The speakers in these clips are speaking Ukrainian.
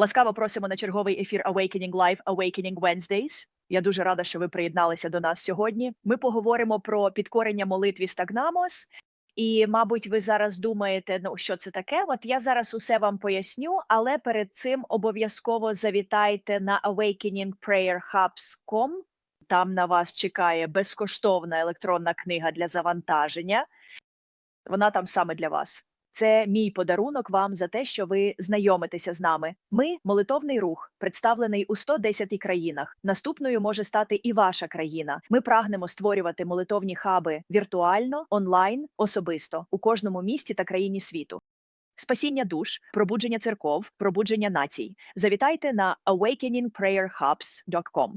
Ласкаво просимо на черговий ефір Awakening Live Awakening Wednesdays. Я дуже рада, що ви приєдналися до нас сьогодні. Ми поговоримо про підкорення молитві Стагнамос. І, мабуть, ви зараз думаєте, ну що це таке? От я зараз усе вам поясню, але перед цим обов'язково завітайте на awakeningprayerhubs.com. Там на вас чекає безкоштовна електронна книга для завантаження. Вона там саме для вас. Це мій подарунок вам за те, що ви знайомитеся з нами. Ми молитовний рух, представлений у 110 країнах. Наступною може стати і ваша країна. Ми прагнемо створювати молитовні хаби віртуально, онлайн, особисто у кожному місті та країні світу. Спасіння душ, пробудження церков, пробудження націй. Завітайте на awakeningprayerhubs.com.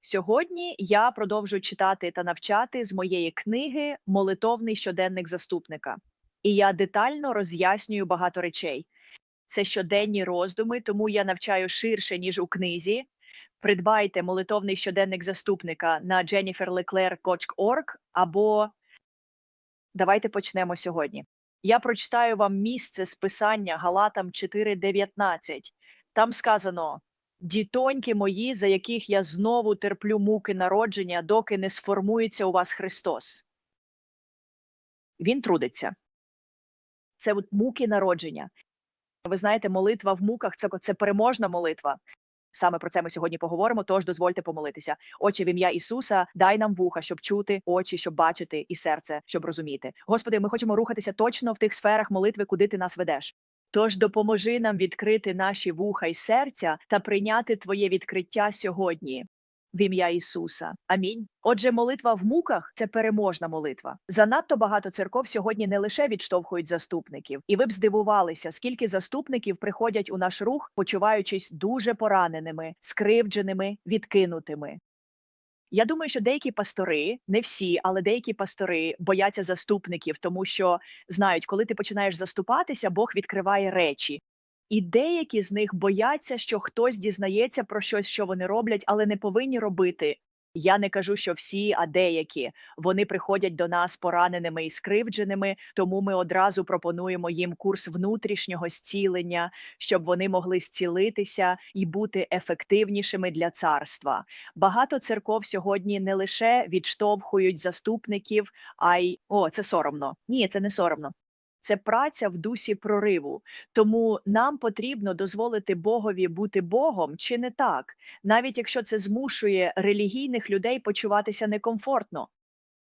Сьогодні я продовжую читати та навчати з моєї книги Молитовний щоденник заступника і я детально роз'яснюю багато речей. Це щоденні роздуми, тому я навчаю ширше, ніж у книзі. Придбайте молитовний щоденник заступника на jenniferleclerc.org або давайте почнемо сьогодні. Я прочитаю вам місце з писання Галатам 4.19. Там сказано: Дітоньки мої, за яких я знову терплю муки народження, доки не сформується у вас Христос. Він трудиться це от муки народження. Ви знаєте, молитва в муках це, це переможна молитва. Саме про це ми сьогодні поговоримо. Тож дозвольте помолитися. Отче, в ім'я Ісуса, дай нам вуха, щоб чути, очі, щоб бачити, і серце, щоб розуміти. Господи, ми хочемо рухатися точно в тих сферах молитви, куди ти нас ведеш. Тож допоможи нам відкрити наші вуха й серця та прийняти Твоє відкриття сьогодні в ім'я Ісуса. Амінь. Отже, молитва в муках це переможна молитва. Занадто багато церков сьогодні не лише відштовхують заступників, і ви б здивувалися, скільки заступників приходять у наш рух, почуваючись дуже пораненими, скривдженими, відкинутими. Я думаю, що деякі пастори, не всі, але деякі пастори бояться заступників, тому що знають, коли ти починаєш заступатися, Бог відкриває речі, і деякі з них бояться, що хтось дізнається про щось, що вони роблять, але не повинні робити. Я не кажу, що всі, а деякі вони приходять до нас пораненими і скривдженими, тому ми одразу пропонуємо їм курс внутрішнього зцілення, щоб вони могли зцілитися і бути ефективнішими для царства. Багато церков сьогодні не лише відштовхують заступників, а й о, це соромно. Ні, це не соромно це праця в дусі прориву. Тому нам потрібно дозволити Богові бути Богом чи не так, навіть якщо це змушує релігійних людей почуватися некомфортно.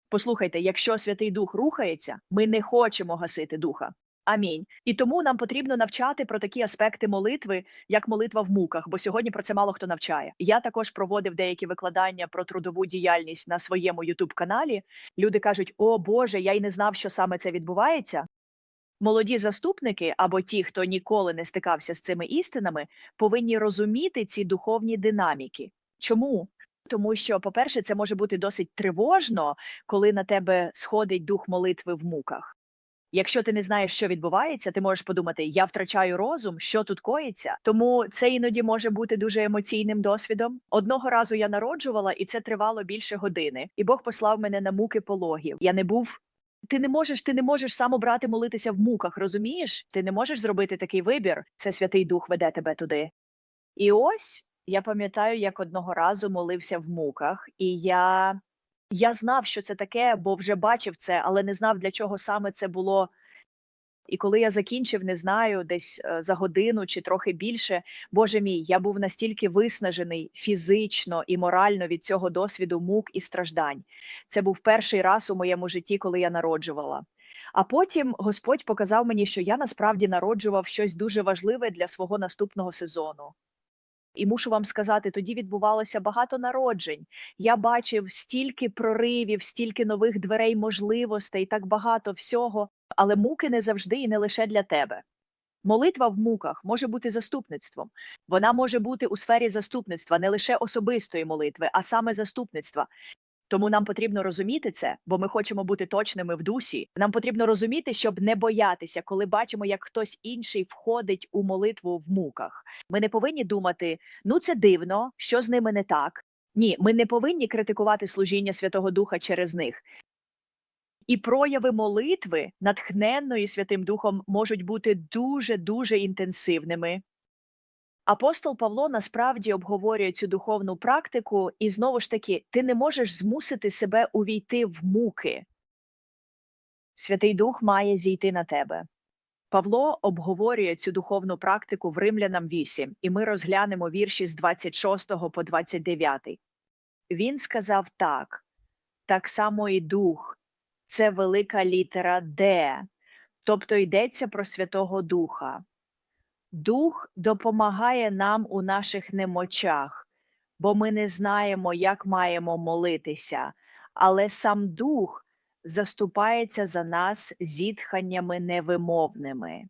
Послухайте, якщо Святий Дух рухається, ми не хочемо гасити духа. Амінь. І тому нам потрібно навчати про такі аспекти молитви, як молитва в муках, бо сьогодні про це мало хто навчає. Я також проводив деякі викладання про трудову діяльність на своєму youtube каналі. Люди кажуть: О Боже, я й не знав, що саме це відбувається. Молоді заступники або ті, хто ніколи не стикався з цими істинами, повинні розуміти ці духовні динаміки. Чому? Тому що, по-перше, це може бути досить тривожно, коли на тебе сходить дух молитви в муках. Якщо ти не знаєш, що відбувається, ти можеш подумати, я втрачаю розум, що тут коїться. Тому це іноді може бути дуже емоційним досвідом. Одного разу я народжувала, і це тривало більше години. І Бог послав мене на муки пологів. Я не був ти не можеш, ти не можеш сам обрати молитися в муках, розумієш? Ти не можеш зробити такий вибір. Це Святий Дух веде тебе туди. І ось я пам'ятаю, як одного разу молився в муках, і я я знав, що це таке, бо вже бачив це, але не знав, для чого саме це було і коли я закінчив, не знаю, десь е, за годину чи трохи більше, боже мій, я був настільки виснажений фізично і морально від цього досвіду мук і страждань. Це був перший раз у моєму житті, коли я народжувала. А потім Господь показав мені, що я насправді народжував щось дуже важливе для свого наступного сезону. І мушу вам сказати, тоді відбувалося багато народжень. Я бачив стільки проривів, стільки нових дверей можливостей, так багато всього, але муки не завжди і не лише для тебе. Молитва в муках може бути заступництвом. Вона може бути у сфері заступництва не лише особистої молитви, а саме заступництва. Тому нам потрібно розуміти це, бо ми хочемо бути точними в дусі. Нам потрібно розуміти, щоб не боятися, коли бачимо, як хтось інший входить у молитву в муках. Ми не повинні думати, ну це дивно, що з ними не так. Ні, ми не повинні критикувати служіння Святого Духа через них. І прояви молитви, натхненної Святим Духом, можуть бути дуже дуже інтенсивними. Апостол Павло насправді обговорює цю духовну практику, і знову ж таки, ти не можеш змусити себе увійти в муки. Святий Дух має зійти на тебе. Павло обговорює цю духовну практику в Римлянам 8, і ми розглянемо вірші з 26 по 29. Він сказав так: так само і дух, це велика літера Д, тобто йдеться про Святого Духа. Дух допомагає нам у наших немочах, бо ми не знаємо, як маємо молитися, але сам Дух заступається за нас зітханнями невимовними.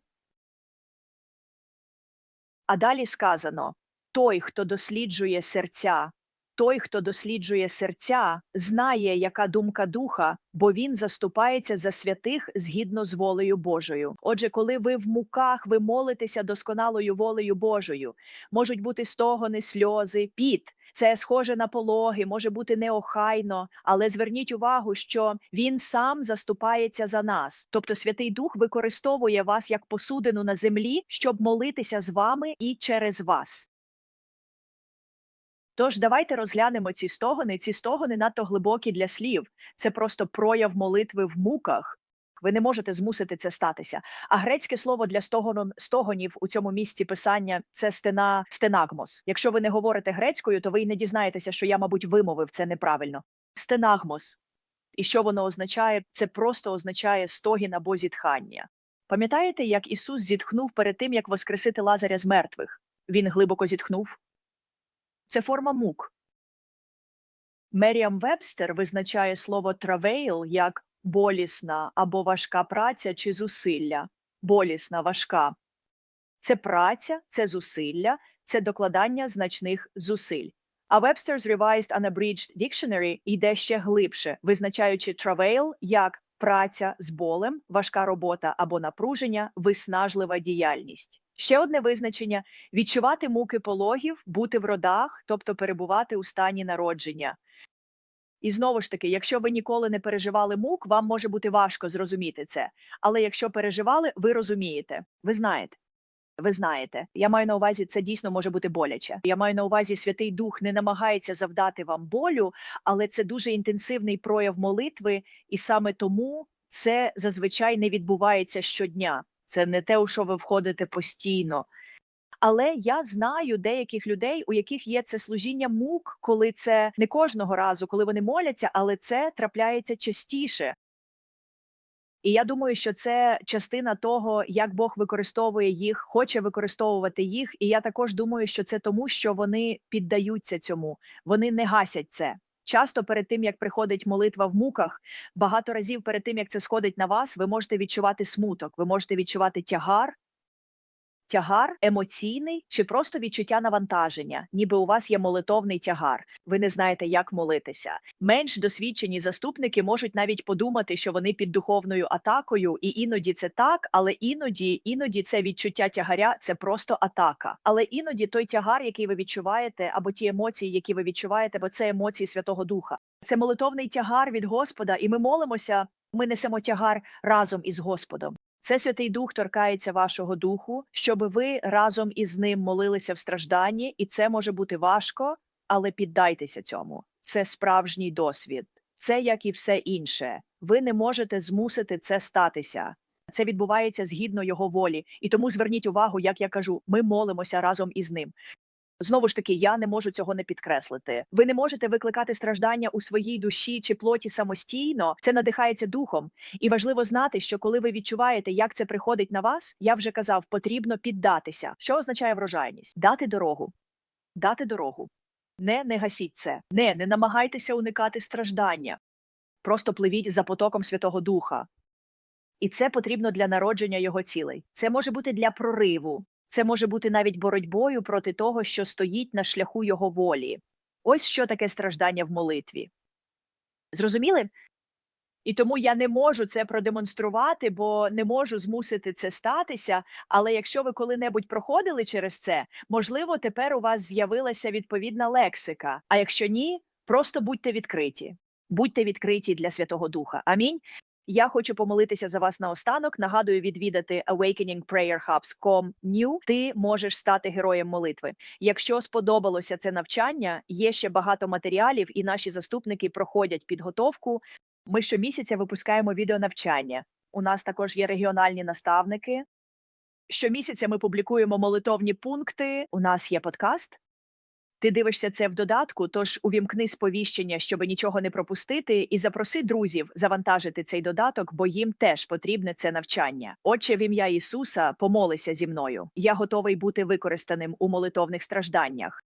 А далі сказано: той, хто досліджує серця, той, хто досліджує серця, знає, яка думка духа, бо він заступається за святих згідно з волею Божою. Отже, коли ви в муках, ви молитеся досконалою волею Божою, можуть бути стогони, сльози, піт. Це схоже на пологи, може бути неохайно, але зверніть увагу, що він сам заступається за нас. Тобто Святий Дух використовує вас як посудину на землі, щоб молитися з вами і через вас. Тож давайте розглянемо ці стогони. Ці стогони надто глибокі для слів. Це просто прояв молитви в муках. Ви не можете змусити це статися. А грецьке слово для стогонів у цьому місці писання це стена стенагмос. Якщо ви не говорите грецькою, то ви й не дізнаєтеся, що я, мабуть, вимовив це неправильно. Стенагмос. І що воно означає? Це просто означає стогін або зітхання. Пам'ятаєте, як Ісус зітхнув перед тим, як воскресити Лазаря з мертвих? Він глибоко зітхнув. Це форма мук. Меріам Вебстер визначає слово travail як болісна або важка праця чи зусилля. Болісна, важка. Це праця, це зусилля, це докладання значних зусиль. А Webster's Revised Unabridged Dictionary йде ще глибше, визначаючи travail як праця з болем, важка робота або напруження, виснажлива діяльність. Ще одне визначення відчувати муки пологів, бути в родах, тобто перебувати у стані народження. І знову ж таки, якщо ви ніколи не переживали мук, вам може бути важко зрозуміти це. Але якщо переживали, ви розумієте, ви знаєте. Ви знаєте, я маю на увазі, це дійсно може бути боляче. Я маю на увазі, Святий Дух не намагається завдати вам болю, але це дуже інтенсивний прояв молитви, і саме тому це зазвичай не відбувається щодня. Це не те, у що ви входите постійно. Але я знаю деяких людей, у яких є це служіння мук, коли це не кожного разу, коли вони моляться, але це трапляється частіше. І я думаю, що це частина того, як Бог використовує їх, хоче використовувати їх. І я також думаю, що це тому, що вони піддаються цьому, вони не гасять це. Часто перед тим, як приходить молитва в муках, багато разів перед тим, як це сходить на вас, ви можете відчувати смуток, ви можете відчувати тягар, тягар емоційний чи просто відчуття навантаження, ніби у вас є молитовний тягар. Ви не знаєте, як молитися. Менш досвідчені заступники можуть навіть подумати, що вони під духовною атакою, і іноді це так, але іноді, іноді це відчуття тягаря це просто атака. Але іноді той тягар, який ви відчуваєте, або ті емоції, які ви відчуваєте, бо це емоції Святого Духа. Це молитовний тягар від Господа, і ми молимося. Ми несемо тягар разом із Господом. Це Святий Дух торкається вашого духу, щоб ви разом із ним молилися в стражданні, і це може бути важко, але піддайтеся цьому. Це справжній досвід. Це як і все інше. Ви не можете змусити це статися. Це відбувається згідно його волі. І тому зверніть увагу, як я кажу, ми молимося разом із ним. Знову ж таки, я не можу цього не підкреслити. Ви не можете викликати страждання у своїй душі чи плоті самостійно. Це надихається духом. І важливо знати, що коли ви відчуваєте, як це приходить на вас, я вже казав, потрібно піддатися. Що означає врожайність? Дати дорогу, дати дорогу. Не, не гасіть це. Не, не намагайтеся уникати страждання. Просто пливіть за потоком Святого Духа. І це потрібно для народження його цілей. Це може бути для прориву. Це може бути навіть боротьбою проти того, що стоїть на шляху його волі. Ось що таке страждання в молитві. Зрозуміли? І тому я не можу це продемонструвати, бо не можу змусити це статися. Але якщо ви коли-небудь проходили через це, можливо, тепер у вас з'явилася відповідна лексика. А якщо ні, просто будьте відкриті. Будьте відкриті для Святого Духа. Амінь. Я хочу помолитися за вас наостанок. Нагадую відвідати awakeningprayerhubs.com new. Ти можеш стати героєм молитви. Якщо сподобалося це навчання, є ще багато матеріалів, і наші заступники проходять підготовку. Ми щомісяця випускаємо відеонавчання. У нас також є регіональні наставники. Щомісяця ми публікуємо молитовні пункти. У нас є подкаст. Ти дивишся це в додатку, тож увімкни сповіщення, щоб нічого не пропустити, і запроси друзів завантажити цей додаток, бо їм теж потрібне це навчання. Отче, в ім'я Ісуса, помолися зі мною. Я готовий бути використаним у молитовних стражданнях.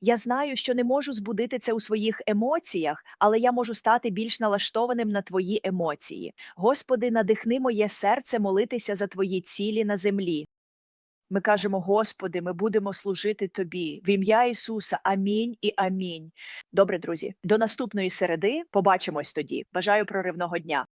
Я знаю, що не можу збудити це у своїх емоціях, але я можу стати більш налаштованим на твої емоції. Господи, надихни моє серце молитися за твої цілі на землі. Ми кажемо, Господи, ми будемо служити Тобі в ім'я Ісуса. Амінь і амінь. Добре, друзі. До наступної середи побачимось тоді. Бажаю проривного дня.